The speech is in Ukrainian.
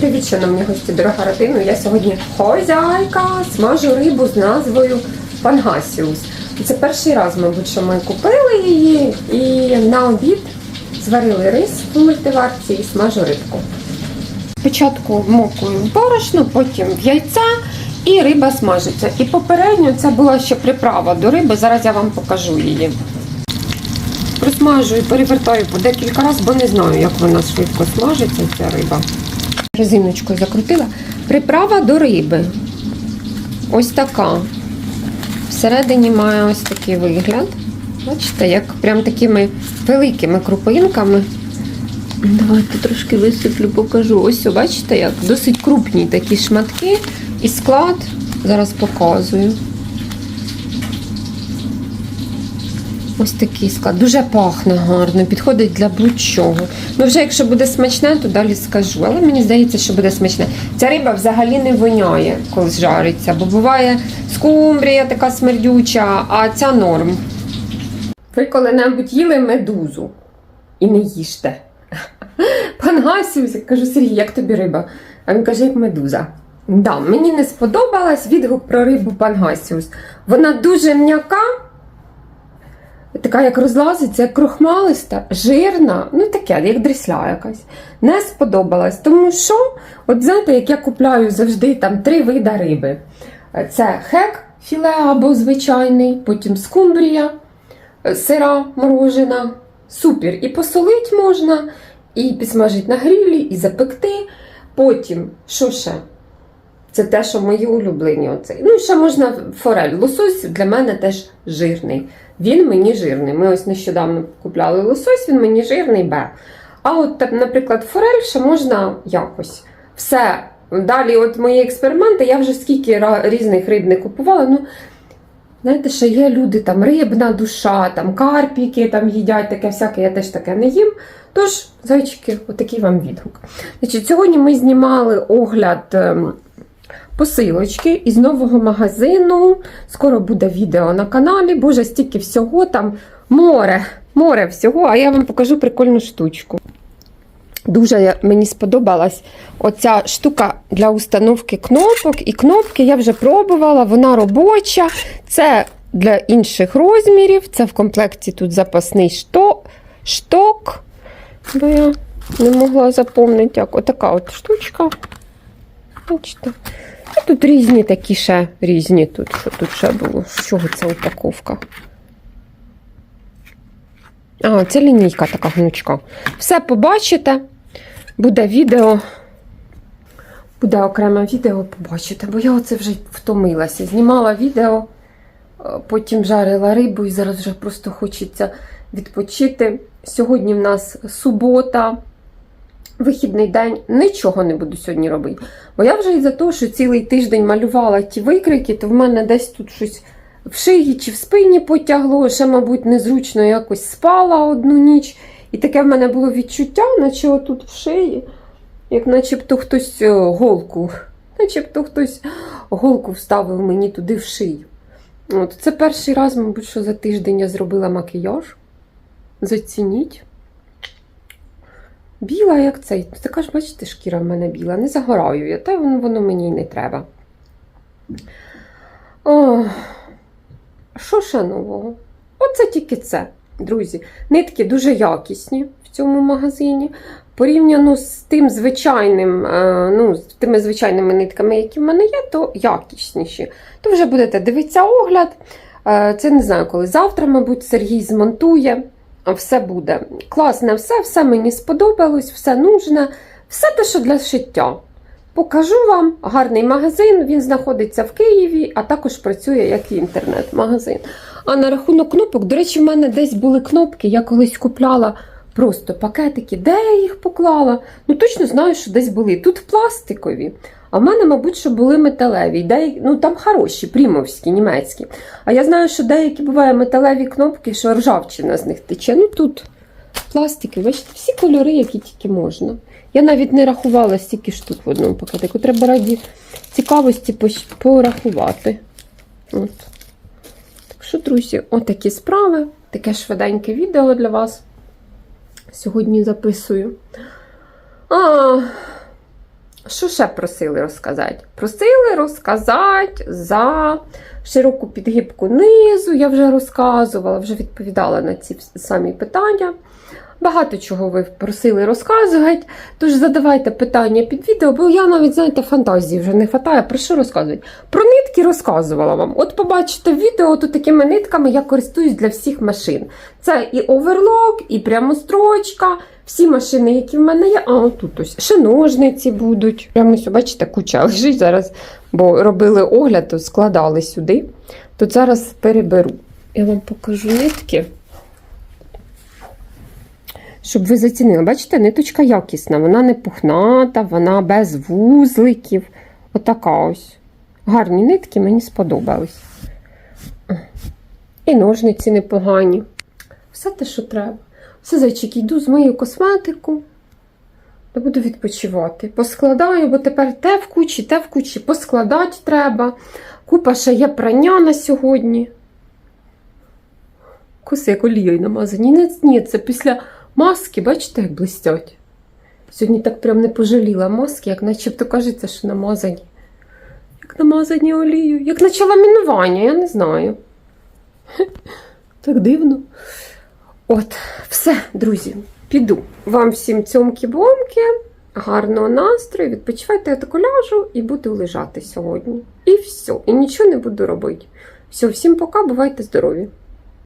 Привіт, шановні гості, дорога родина. Я сьогодні хозяйка, смажу рибу з назвою Пангасіус. Це перший раз, мабуть, що ми купили її і на обід зварили рис у мультиварці і смажу рибку. Спочатку вмокую в борошно, потім в яйця і риба смажиться. І попередньо це була ще приправа до риби, зараз я вам покажу її. Просмажую, перевертаю по декілька разів, бо не знаю, як вона швидко смажиться, ця риба. Резиночкою закрутила. Приправа до риби. Ось така. Всередині має ось такий вигляд. Бачите, як прям такими великими крупинками. Давайте трошки висиплю, покажу. Ось, бачите, як досить крупні такі шматки. І склад зараз показую. Ось такий склад. Дуже пахне гарно, підходить для будь-чого. Ну, вже якщо буде смачне, то далі скажу. Але мені здається, що буде смачне. Ця риба взагалі не воняє, коли жариться, бо буває скумбрія така смердюча, а ця норм. Ви коли-небудь їли медузу і не їжте. Пан я кажу, Сергій, як тобі риба? А він каже, як медуза. Да, мені не сподобалась відгук про рибу пан Гасіус. Вона дуже м'яка, така як розлазиться, як крохмалиста, жирна, ну таке, як дрісля якась. Не сподобалась. Тому що, от знаєте, як я купляю завжди там три вида риби: це хек, філе або звичайний, потім скумбрія, сира морожена. Супер. І посолить можна, і підсмажити на грілі, і запекти. Потім, що ще? Це те, що мої улюблені. Оцей. Ну, ще можна форель. Лосось для мене теж жирний. Він мені жирний. Ми ось нещодавно купляли лосось, він мені жирний Б. А от, наприклад, форель ще можна якось. Все. Далі, от мої експерименти, я вже скільки різних риб не купувала. Ну, знаєте, що є люди, там рибна душа, там карпіки там їдять, таке всяке, я теж таке не їм. Тож, зайчики, отакий вам відгук. Значить, сьогодні ми знімали огляд. Посилочки із нового магазину. Скоро буде відео на каналі. Боже, стільки всього там море, море всього, а я вам покажу прикольну штучку. Дуже мені сподобалась оця штука для установки кнопок. І кнопки я вже пробувала, вона робоча. Це для інших розмірів. Це в комплекті тут запасний што, шток. Бо я не могла запомнити, як отака от штучка. Бачите? І тут різні такі ще різні тут. Що тут ще було? З чого ця упаковка? А, це лінійка така гнучка. Все побачите. Буде відео. Буде окреме відео, побачите, бо я оце вже втомилася. Знімала відео, е, потім жарила рибу і зараз вже просто хочеться відпочити. Сьогодні в нас субота, вихідний день. Нічого не буду сьогодні робити. Бо я вже із-за того, що цілий тиждень малювала ті викрики, то в мене десь тут щось в шиї чи в спині потягло, ще, мабуть, незручно якось спала одну ніч. І таке в мене було відчуття, наче отут в шиї, як начебто хтось е, голку, начебто хтось голку вставив мені туди в шию. От, це перший раз, мабуть, що за тиждень я зробила макіяж. Зацініть. Біла, як цей. Така ж, бачите, шкіра в мене біла. Не загораю я, та воно, воно мені й не треба. О, що ще нового? Оце тільки це, друзі. Нитки дуже якісні в цьому магазині. Порівняно з тим звичайним, е, ну, з тими звичайними нитками, які в мене є, то якісніші. То вже будете дивитися огляд. Е, Це не знаю, коли завтра, мабуть, Сергій змонтує. Все буде. Класне все, все мені сподобалось, все нужне, все те, що для шиття. Покажу вам гарний магазин. Він знаходиться в Києві, а також працює як і інтернет-магазин. А на рахунок кнопок, до речі, в мене десь були кнопки, я колись купляла просто пакетики. Де я їх поклала? Ну точно знаю, що десь були. Тут пластикові. А в мене, мабуть, що були металеві. Деякі, ну там хороші, прімовські, німецькі. А я знаю, що деякі бувають металеві кнопки, що ржавчина з них тече. Ну тут пластики, бачите, всі кольори, які тільки можна. Я навіть не рахувала стільки штук в одному пакетику. Треба раді цікавості порахувати. От. Так що, друзі, отакі справи. Таке швиденьке відео для вас. Сьогодні записую. А, що ще просили розказати? Просили розказати за широку підгибку низу. Я вже розказувала, вже відповідала на ці самі питання. Багато чого ви просили розказувати. Тож задавайте питання під відео, бо я навіть, знаєте, фантазії вже не вистачає. Про що розказувати? Про нитки розказувала вам. От побачите відео, тут такими нитками я користуюсь для всіх машин. Це і оверлок, і прямострочка, всі машини, які в мене є. А от тут ось ще ножниці будуть. Прямо ось, бачите, куча лежить зараз, бо робили огляд, то складали сюди. Тут зараз переберу. Я вам покажу нитки. Щоб ви зацінили, бачите, ниточка якісна, вона не пухната, вона без вузликів. Отака ось. Гарні нитки, мені сподобались. І ножниці непогані. Все те, що треба. Все, зайчики, йду, змию косметику. Та буду відпочивати. Поскладаю, бо тепер те в кучі, те в кучі. Поскладати треба. Купа ще є прання на сьогодні. Коси як олією намазані. Ні, ні, це після маски, бачите, як блистять. Сьогодні так прям не пожаліла маски, як начебто кажеться, що намазані. Як намазані олією. Як наче ламінування, я не знаю. Так дивно. От, все, друзі, піду. Вам всім цьомки-бомки, гарного настрою, відпочивайте я таку ляжу і буду лежати сьогодні. І все, і нічого не буду робити. Все, всім пока, бувайте здорові!